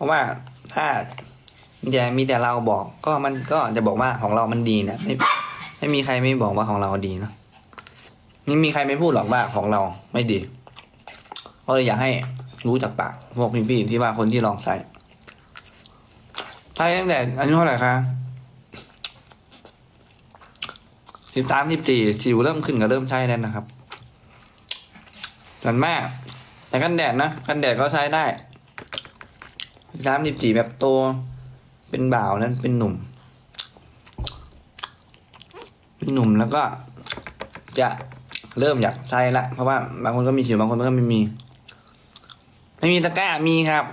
ราะว่าถ้ามีแต่มีแต่เราบอกก็มันก็จะบอกว่าของเรามันดีนะไม่ไม่มีใครไม่บอกว่าของเราดีนะนี่มีใครไม่พูดหรอกว่าของเราไม่ดีก็เลยอยากให้รู้จากปากพวกพี่ๆที่ว่าคนที่ลองใช้ใช้ตั้งแต่อายุเท่าไหร่คะสิบสามสิบสี่สิวเริ่มขึ้นก็เริ่มใช้แล้วนะครับส่วนมากแต่กันแดดนะกันแดดก็ใช้ได้ สามสิบสี่แบบโต เป็นบ่าวนั้นเป็นหนุ่ม เป็นหนุ่มแล้วก็ จะเริ่มอยากใช้ละ เพราะว่าบางคนก็มีสิวบางคนก็ไม่มี ไม่มีตะกร้ามีครับ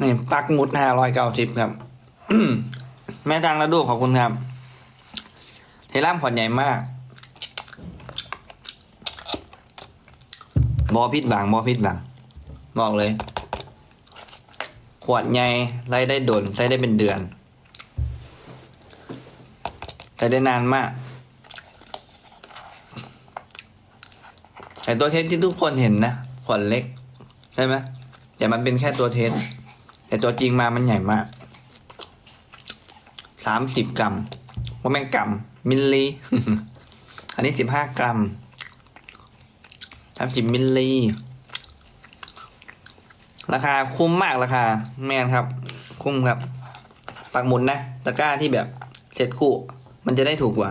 นี่ปักหมุดห้าร้อยเก้าสิบครับแม่ตังแล้วดูขอบคุณครับเทล่ามขวดใหญ่มากบอพิษบางบอพิษบางบอกเลย ขวดใหญ่ใช้ได้ดนใช้ได้เป็นเดือนใช้ได้นานมากแต่ตัวเทสที่ทุกคนเห็นนะขวดเล็กใช่ไหมแต่มันเป็นแค่ตัวเทสแต่ตัวจริงมามันใหญ่มากสามสิบกรัมว่าแม่งกรัมมิลลิอันนี้สิบห้ากรัมสามสิบมิลลิ ราคาคุ้มมากราคา แมนครับ คุ้มครับ ปักหมุดนะตะกร้าที่แบบเจ็ดคู่ มันจะได้ถูกกว่า